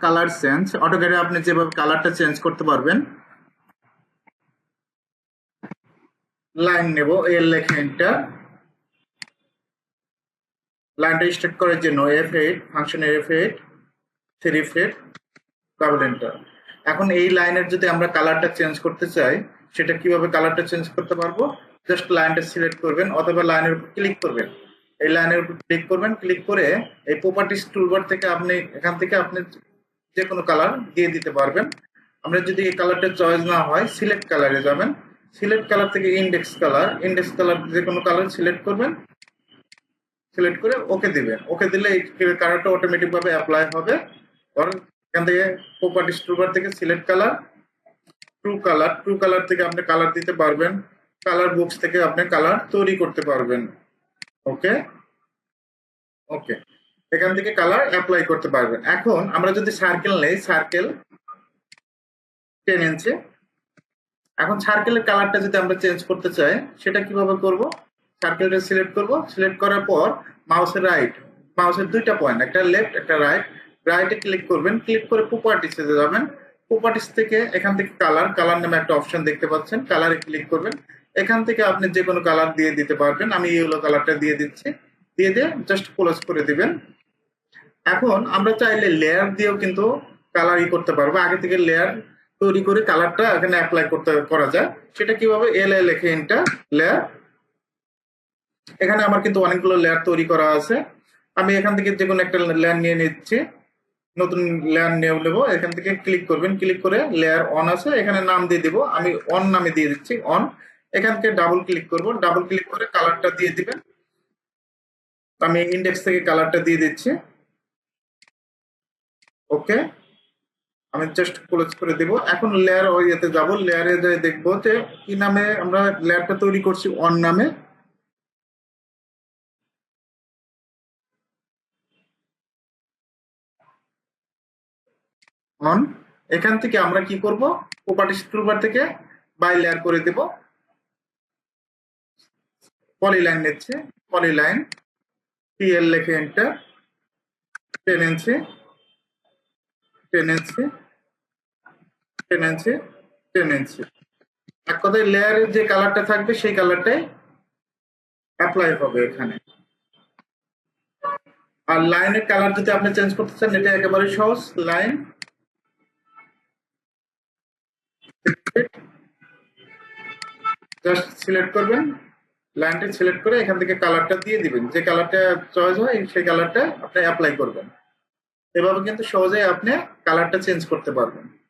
Colour change অটোক্যাডে আপনি যেভাবে কালারটা চেঞ্জ করতে পারবেন লাইন নেব এর লেখা এন্টার লাইনটা স্টার্ট করার জন্য এফ এইট ফাংশনের এফ এইট থ্রি ফেট ডাবল এন্টার এখন এই লাইনের যদি আমরা কালারটা চেঞ্জ করতে চাই, সেটা কীভাবে কালারটা চেঞ্জ করতে পারব? জাস্ট লাইনটা সিলেক্ট করবেন, অথবা লাইনের উপর ক্লিক করবেন। এই লাইনের উপর ক্লিক করবেন ক্লিক করে এই প্রপার্টিস টুলবার থেকে আপনি, এখান থেকে আপনি যে কোনো কালার দিয়ে দিতে পারবেন। আমরা যদি এই কালারটা চয়েস না হয় সিলেক্ট কালারে যাবেন। সিলেক্ট কালার থেকে ইন্ডেক্স কালার ইন্ডেক্স কালার যে কোনো কালার সিলেক্ট করবেন। সিলেক্ট করে ওকে দিবেন। ওকে দিলে এই কালারটা অটোমেটিক ভাবে অ্যাপ্লাই হবে। ধরেন এখান থেকে প্রপার্টিস টুলবার থেকে select colour true colour true colour থেকে আপনি কালার দিতে পারবেন। কালার বুকস থেকে আপনি কালার তৈরি করতে পারবেন। ওকে? ওকে। এখান থেকে কালার অ্যাপ্লাই করতে পারবেন। এখন আমরা যদি সার্কেল নেই সার্কেল টেন ইঞ্চি এখন সার্কেলের কালারটা যদি আমরা চেঞ্জ করতে চাই, সেটা কীভাবে করব? সার্কেলটা সিলেক্ট করব। সিলেক্ট করার পর মাউসের রাইট মাউসের দুইটা পয়েন্ট একটা লেফট একটা রাইট রাইটে ক্লিক করবেন। ক্লিক করে প্রপার্টিসে যাবেন। প্রপার্টিস থেকে এখান থেকে কালার কালার নামে একটা অপশন দেখতে পাচ্ছেন। কালারে ক্লিক করবেন। এখান থেকে আপনি যে কোনো কালার দিয়ে দিতে পারবেন। আমি ইয়েলো কালারটা দিয়ে দিচ্ছি। দিয়ে দিয়ে জাস্ট ক্লোজ করে দিবেন। এখন আমরা চাইলে লেয়ার দিয়েও কিন্তু কালার ই করতে পারব। আগে থেকে লেয়ার তৈরি করে কালারটা এখানে অ্যাপ্লাই করতে করা যায়। সেটা কীভাবে? এল এ লেখে ইনটা লেয়ার এখানে আমার কিন্তু অনেকগুলো লেয়ার তৈরি করা আছে। আমি এখান থেকে যে কোনো একটা লেয়ার নিয়ে নিচ্ছি। নতুন লেয়ার নিয়ে নেব। এখান থেকে ক্লিক করবেন। ক্লিক করে লেয়ার অন আছে। এখানে নাম দিয়ে দিব। আমি অন নামে দিয়ে দিচ্ছি। অন এখান থেকে ডাবল ক্লিক করব। ডাবল ক্লিক করে কালারটা দিয়ে দিবেন। আমি ইন্ডেক্স থেকে কালারটা দিয়ে দিচ্ছি। ওকে আমি জাস্ট ক্লোজ করে দিব। এখন লেয়ার ইয়েতে যাব। লেয়ারে যাই দেখব যে কি নামে আমরা লেয়ারটা তৈরি করছি অন নামে। অন এখান থেকে আমরা কি করব? প্রপার্টিস টুলবার থেকে বাই লেয়ার করে দেব। পলিলাইন নিচ্ছে polyline P L enter ten inch ten inch ten inch ten inch এক কথায় লেয়ারের যে কালারটা থাকবে, সেই কালারটাই অ্যাপ্লাই হবে এখানে। আর লাইনের কালার যদি আপনি চেঞ্জ করতে চান, এটা একেবারে সহজ। লাইন জাস্ট সিলেক্ট করবেন। লাইনটা সিলেক্ট করে এখান থেকে কালারটা দিয়ে দিবেন। যে কালারটা চয়েস হয়, সেই কালারটা আপনি অ্যাপ্লাই করবেন। এভাবে কিন্তু সহজেই আপনি কালারটা চেঞ্জ করতে পারবেন।